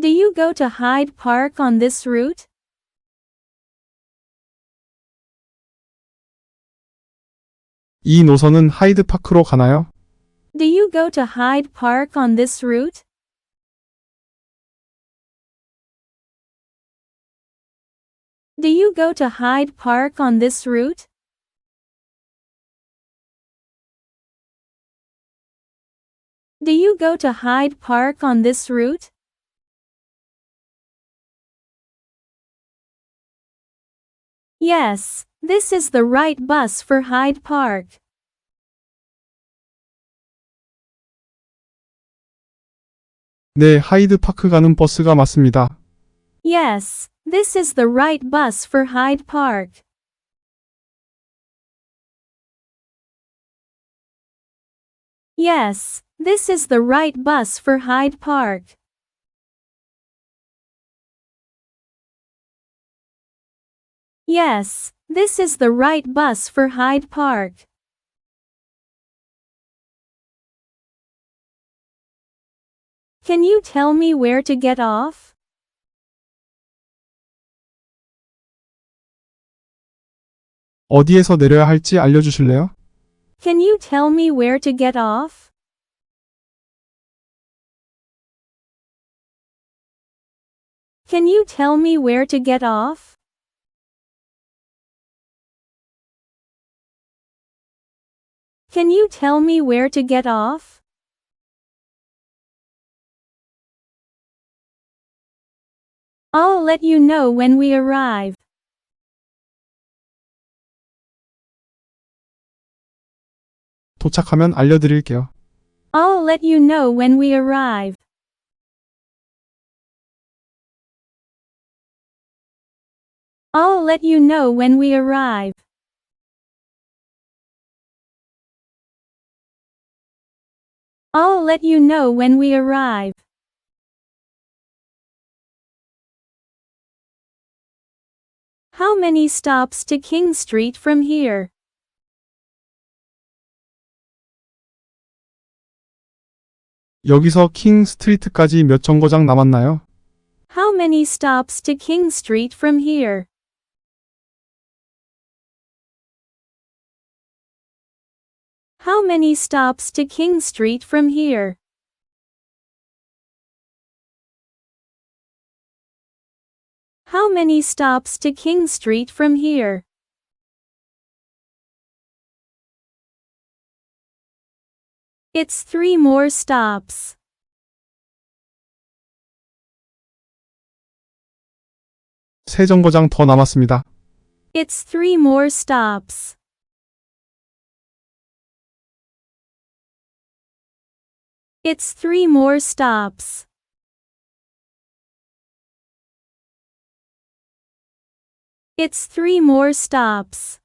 Do you go to Hyde Park on this route? 이 노선은 하이드파크로 가나요? Do you go to Hyde Park on this route? Do you go to Hyde Park on this route? Do you go to Hyde Park on this route? Yes, this is the right bus for Hyde Park. 네, 하이드파크 가는 버스가 맞습니다. Yes, this is the right bus for Hyde Park. Yes, this is the right bus for Hyde Park. Yes, this is the right bus for Hyde Park. Can you tell me where to get off? 어디에서 내려야 할지 알려주실래요? Can you tell me where to get off? Can you tell me where to get off? Can you tell me where to get off? I'll let you know when we arrive. 도착하면 알려드릴게요. I'll let you know when we arrive. I'll let you know when we arrive. I'll let you know when we arrive. How many stops to King Street from here? 여기서 킹 스트리트까지 몇 정거장 남았나요? How many stops to King Street from here? How many stops to King Street from here? How many stops to King Street from here? It's three more stops. 세 정거장 더 남았습니다. It's three more stops. It's three more stops. It's three more stops.